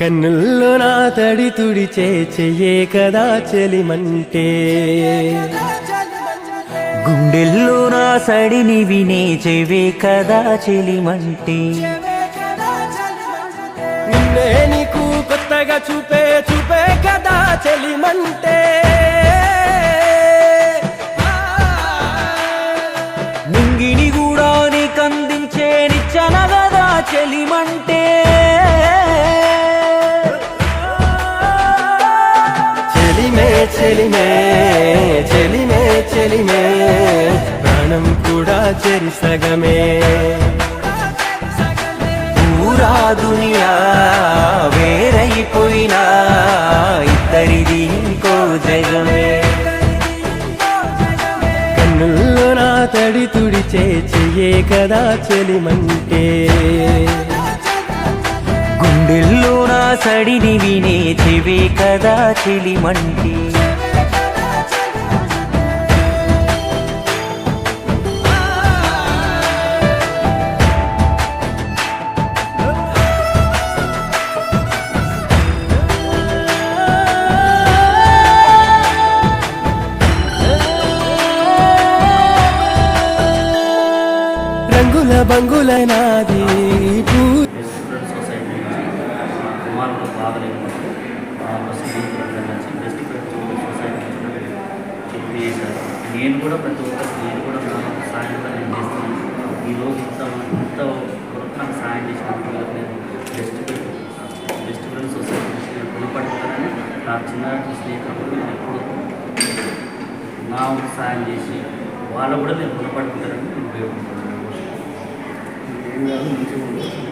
కన్నుల్లో నా తడి తుడిచే చెయ్యే కదా చెలిమంటే. గుండెల్లో నా సడిని వినే చెవే కదా చెలిమంటే. నిన్నే నీకు కొత్తగా చూపే చూపే కదా చెలిమంటే. చెలిమంటే చెలిమే చెలిమే చెలిమే చెలిమే ప్రాణం కూడా చెరి సగమే. ఊరా దునియా వేరైపోయినా ఇద్దరిది ఇంకో జగమే. కన్నుల్లో నా తడి తుడిచే చెయ్యే కదా చెలిమంటే. చడిని వినే చెవే కదా చెలిమంటి. రంగుల బంగుల నాది పూ కుమారుడు బాధలేదు డిస్ట్రిక్ట్ సొసైటీ చెప్పి చేశారు. నేను కూడా ప్రతి ఒక్కరికి నేను కూడా నా సాయంత్రం నేను చేస్తాను ఈరోజు ఇంత ఇంత వరకు నాకు సాయం చేసినందుకు వీళ్ళకి నేను డిస్ట్రిక్ట్ డిస్ట్రిక్ట్ సొసైటీ నుంచి నేను రుణపడుతున్నానని నా చిన్ననాటి స్నేహితులు నేను ఎప్పుడు నా వంతు సాయం చేసి వాళ్ళు కూడా నేను రుణపడుకుంటానని నేను ఉంటుంది